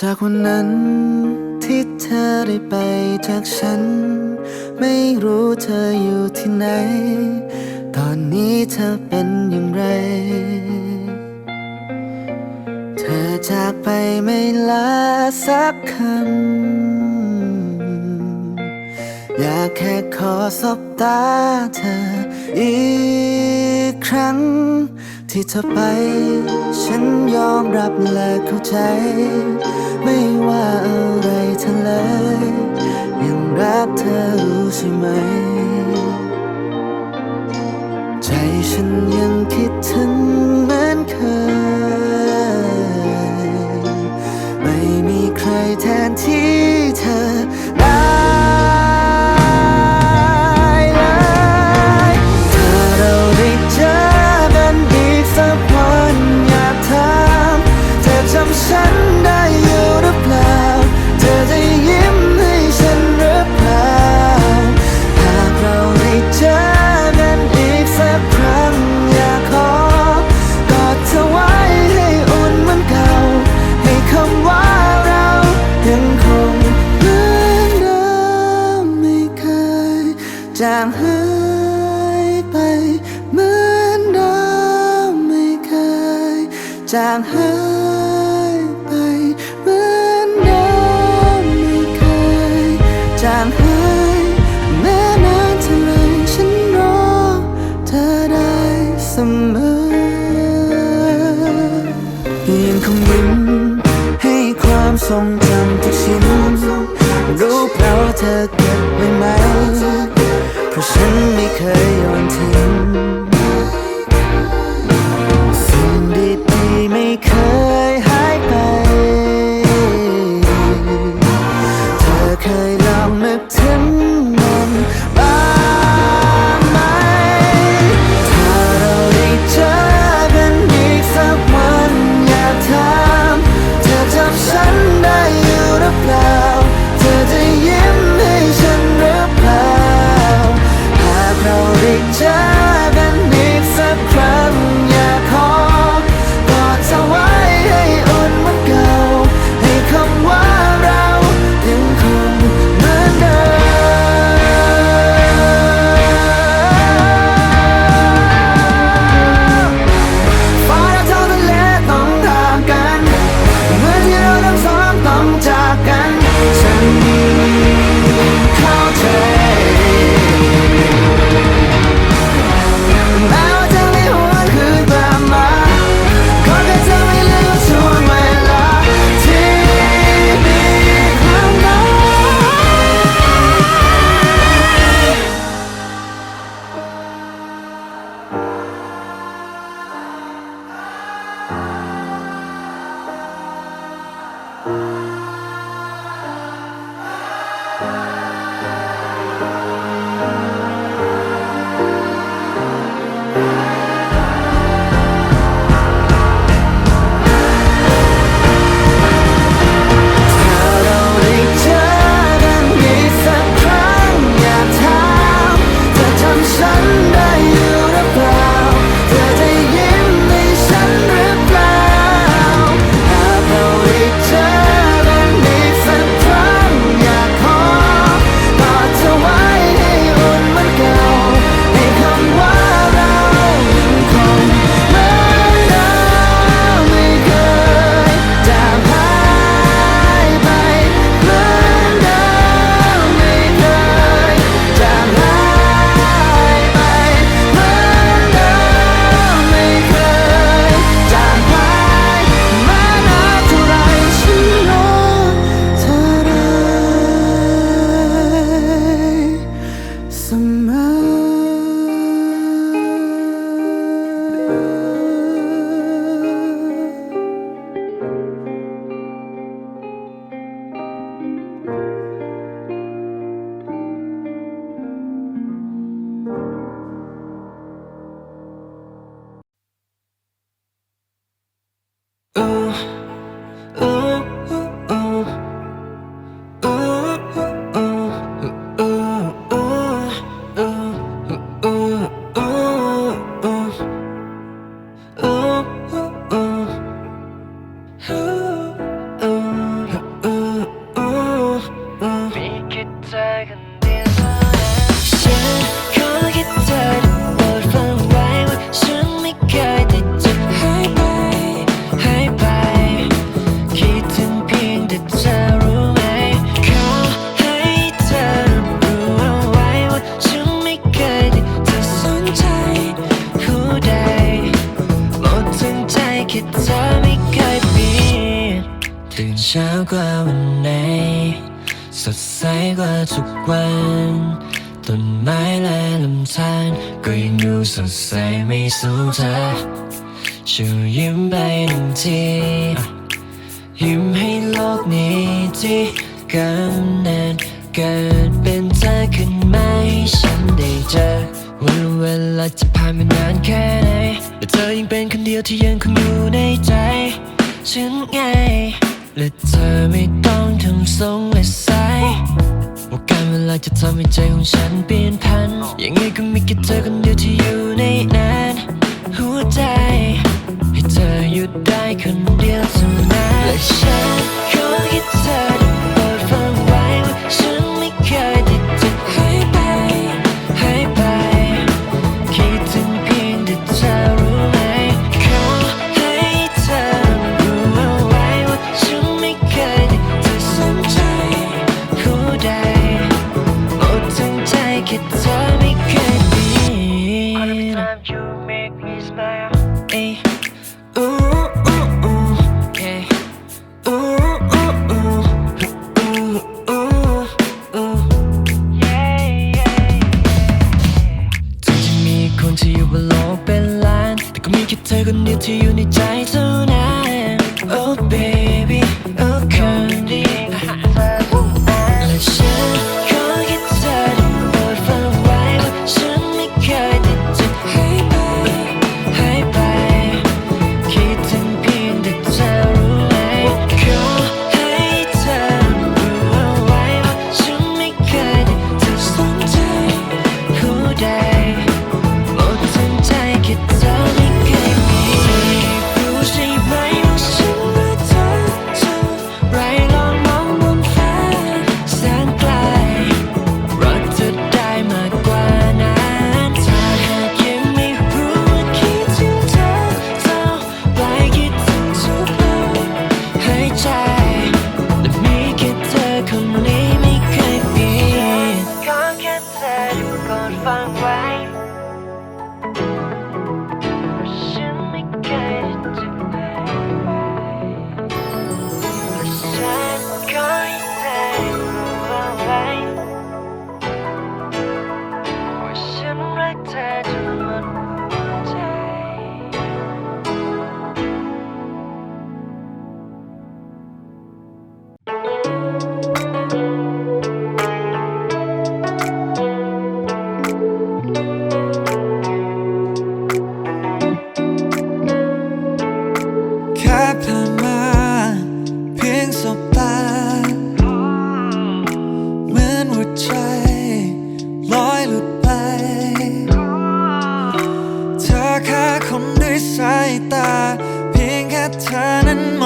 จากวันนั้นที่เธอได้ไปจากฉัน ไม่รู้เธออยู่ที่ไหน ตอนนี้เธอเป็นอย่างไร เธอจากไปไม่ลาสักคำ อยากแค่ขอสบตาเธออีกครั้งที่เธอไป ฉันยอมรับและเข้าใจ ไหม วัน ต้นไม้และลำธารก็ยังดูสดใสไม่สูญเธอชูยิ้มไปหนึ่งทียิ้มให้โลกนี้ที่กำเนิดเกิดเป็นเธอขึ้นไหมฉันได้เจอวันเวลาจะผ่านไปนานแค่ไหนแต่เธอยังเป็นคนเดียวที่ยังคงอยู่ในใจฉันไงและเธอไม่ต้องทำทรงและสา่าการเวลาจะทำให้ใจของฉันเปลี่ยนพัน ยังไงก็มีแค่เธอคนเดียวที่อยู่ในนั้นหัวใจ ให้เธอหยุดได้คนเดียวเท่านั้นและฉันขอคิดเธอ สายตา เพียงแค่เธอนั้นมอง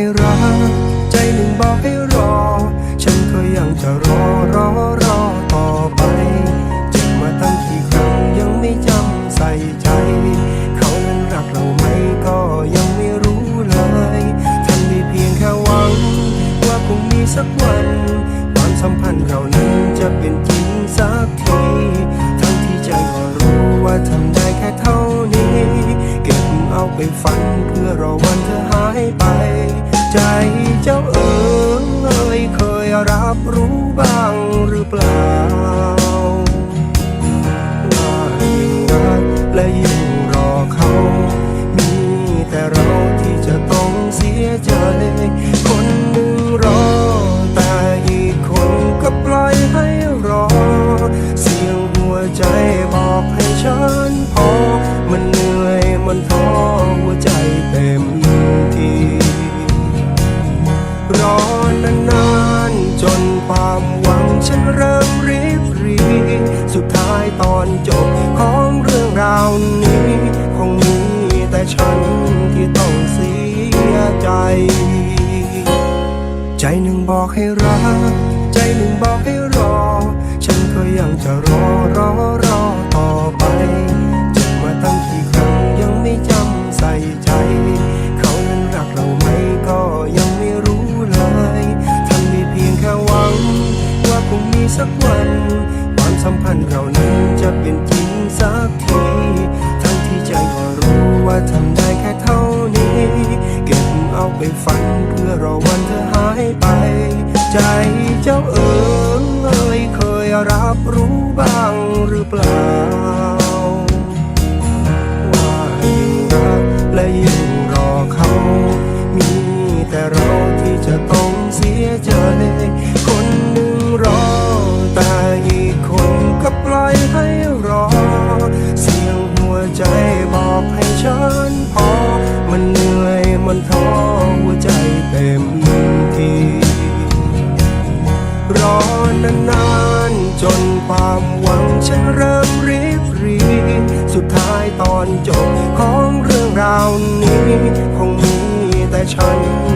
ให้รัก ใจหนึ่งบอกให้รอ ฉันก็ยังจะรอรอรอต่อไปเจ็บมาตั้งกี่ครั้งยังไม่จำใส่ใจ เขานั้นรักเราไหมก็ยังไม่รู้เลยทำได้เพียงแค่หวัง ว่าคงมีสักวันความสัมพันธ์เรานั้นจะเป็นจริงสักทีทั้งที่ใจก็รู้ว่าทำได้แค่เท่านี้ เก็บเอาไปฝันเพื่อรอวันเธอหายไป ใจเจ้าเอ๋ยเคยรับรู้บ้างหรือเปล่า สียใจคนหนึ่งรอแต่อีกคนก็ปล่อยให้รอ เสียงหัวใจบอกให้ฉันพอ มันเหนื่อยมันท้อหัวใจเต็มทีรอนานๆจนความหวังฉันเริ่มริบรีสุดท้ายตอนจบของเรื่องราวนี้ คงมีแต่ฉัน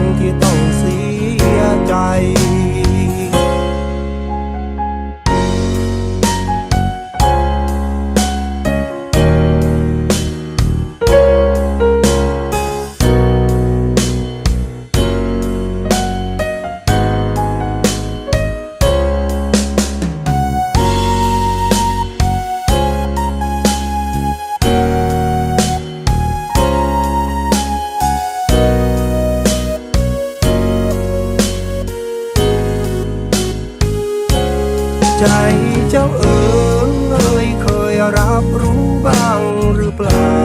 รับรู้บ้างหรือเปล่า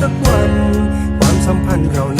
สักวัน ความสัมพันธ์เรา